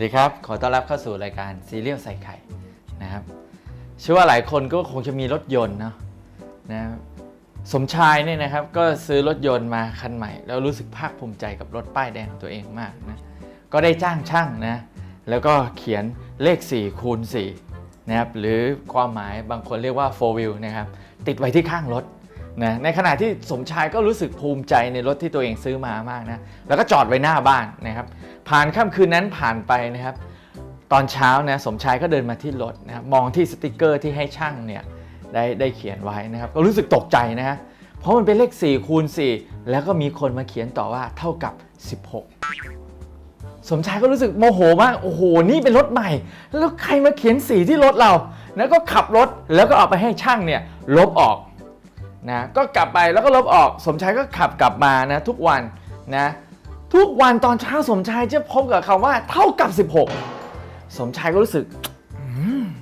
วัสดีครับ ขอต้อนรับเข้าสู่รายการซีเรียลใส่ไข่นะครับเชื่อว่าหลายคนก็คงจะมีรถยนต์เนาะนะสมชายเนี่ยนะครับ ก็ซื้อรถยนต์มาคันใหม่ แล้วรู้สึกภาคภูมิใจกับรถป้ายแดงของตัวเองมากนะก็ได้จ้างช่างนะแล้วก็เขียนเลข 4 คูณ4นะครับหรือความหมายบางคนเรียกว่า 4 wheel นะครับติดไว้ที่ข้างรถ นะในขณะที่สมชายก็รู้สึกภูมิใจในรถที่ตัวเองซื้อมามากนะแล้วก็จอดไว้หน้าบ้านนะครับ ผ่านค่ำคืนนั้นผ่านไปนะครับ ตอนเช้านะสมชายก็เดินมาที่รถนะครับมองที่สติกเกอร์ที่ให้ช่างเนี่ยได้ได้เขียนไว้นะครับ ก็รู้สึกตกใจนะฮะเพราะมันเป็นเลข4คูณ4แล้วก็มีคนมาเขียนต่อว่าเท่ากับ 16 สมชายก็รู้สึกโมโหมากโอ้โหนี่เป็นรถใหม่ แล้วใครมาเขียนสีที่รถเรา แล้วก็ขับรถแล้วก็เอาไปให้ช่างเนี่ยลบออก นะก็กลับไปแล้วก็ลบออกสมชายก็ขับกลับมานะทุกวันนะทุกวันตอนเช้าสมชายจะพบกับคำว่าเท่ากับ 16 สมชายก็รู้สึก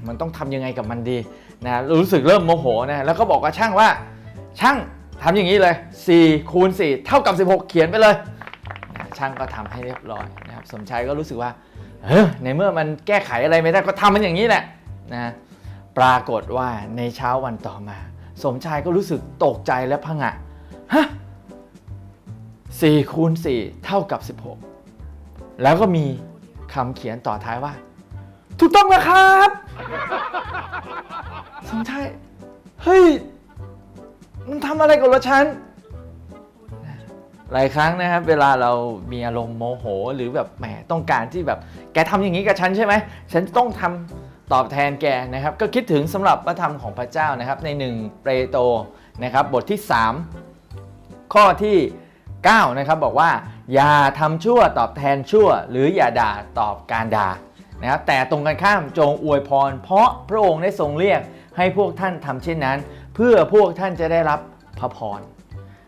มันต้องทำยังไงกับมันดีนะรู้สึกเริ่มโมโหนะแล้วก็บอกกับช่างว่า ช่างทำอย่างนี้เลย4คูณ4เท่ากับ 16 เขียนไปเลยนะช่างก็ทำให้เรียบร้อยนะครับสมชายก็รู้สึกว่าเออในเมื่อมันแก้ไขอะไรไม่ได้ก็ทำมันอย่างนี้แหละนะปรากฏว่าในเช้าวันต่อมา สมชายก็รู้สึกตกใจและผงะ ฮะ4คูณ4เท่ากับ 16 แล้วก็มีคำเขียนต่อท้ายว่า ถูกต้องนะครับ สมชาย เฮ้ย มันทำอะไรกับรถฉัน หลายครั้งนะครับ เวลาเรามีอารมณ์โมโห หรือแบบแหมต้องการที่แบบ แกทำอย่างนี้กับฉันใช่ไหม ฉันต้องทำ ตอบแทนแกนะครับ ก็คิดถึงสำหรับพระธรรมของพระเจ้านะครับในหนึ่งเปโตรนะครับบทที่ 3 ข้อที่ 9 นะครับบอกว่าอย่าทำชั่วตอบแทนชั่ว หรืออย่าด่าตอบการด่านะครับแต่ตรงกันข้ามจงอวยพร เพราะพระองค์ได้ทรงเรียกให้พวกท่านทำเช่นนั้น เพื่อพวกท่านจะได้รับพระพร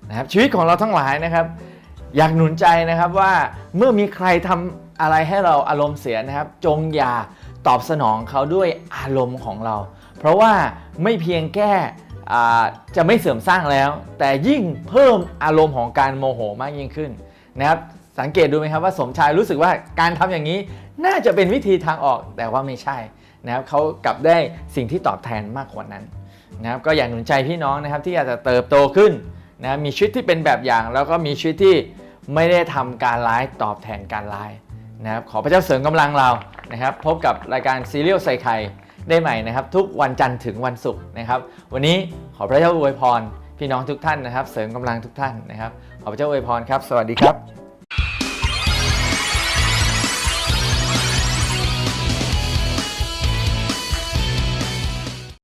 นะครับชีวิตของเราทั้งหลายนะครับ อยากหนุนใจนะครับว่าเมื่อมีใครทำอะไรให้เราอารมณ์เสียนะครับ จงอย่า ตอบสนองเขาด้วยอารมณ์ของเรา เพราะว่าไม่เพียงแค่จะไม่เสริมสร้างแล้ว แต่ยิ่งเพิ่มอารมณ์ของการโมโหมากยิ่งขึ้นนะครับสังเกตดูไหมครับว่าสมชายรู้สึกว่าการทำอย่างนี้น่าจะเป็นวิธีทางออกแต่ว่าไม่ใช่นะครับเขากลับได้สิ่งที่ตอบแทนมากกว่านั้นนะครับก็อยากหนุนใจพี่น้องนะครับที่อยากจะเติบโตขึ้นนะมีชีวิตที่เป็นแบบอย่าง แล้วก็มีชีวิตที่ไม่ได้ทำการร้ายตอบแทนการร้าย นะครับขอพระเจ้าเสริมกำลังเรานะครับพบกับรายการซีเรียลใส่ไข่ได้ใหม่นะครับ ทุกวันจันทร์ถึงวันศุกร์นะครับ วันนี้ขอพระเจ้าอวยพร พี่น้องทุกท่านนะครับ เสริมกำลังทุกท่านนะครับ ขอพระเจ้าอวยพรครับ สวัสดีครับ